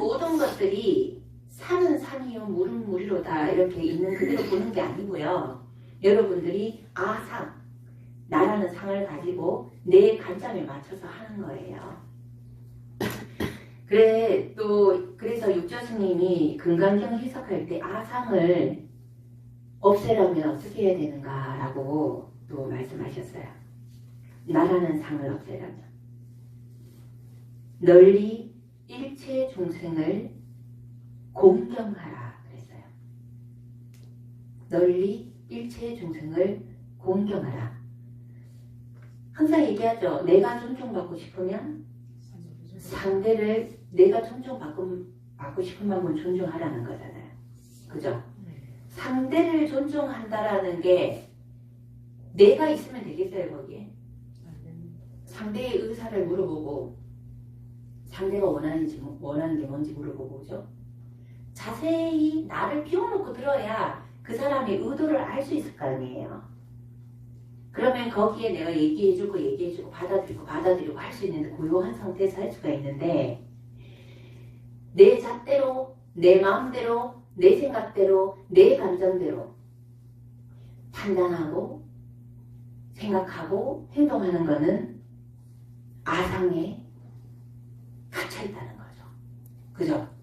모든 것들이 산은 산이요 물은 물이로다 이렇게 있는 그대로 보는 게 아니고요. 여러분들이 아 상, 나라는 상을 가지고 내 관점에 맞춰서 하는 거예요. 그래 또 그래서 육조 스님이 금강경 해석할 때 아상을 없애려면 어떻게 해야 되는가라고 또 말씀하셨어요. 나라는 상을 없애려면 널리 일체 중생을 공경하라 그랬어요. 널리 일체 중생을 공경하라. 항상 얘기하죠. 내가 존중받고 싶으면 상대를 내가 존중받고 받고 싶은 만큼 존중하라는 거잖아요. 그죠? 상대를 존중한다라는 게 내가 있으면 되겠어요 거기에 상대의 의사를 물어보고 상대가 원하는지 뭐- 원하는 게 뭔지 물어보고 그죠? 자세히 나를 비워놓고 들어야 그 사람의 의도를 알 수 있을 거 아니에요. 그러면 거기에 내가 얘기해주고 얘기해주고 받아들이고 받아들이고 할 수 있는데 고요한 상태에서 할 수가 있는데 내 잣대로 내 마음대로 내 생각대로 내 감정대로 판단하고 생각하고 행동하는 거는 아상에 있다는 거죠. 그죠?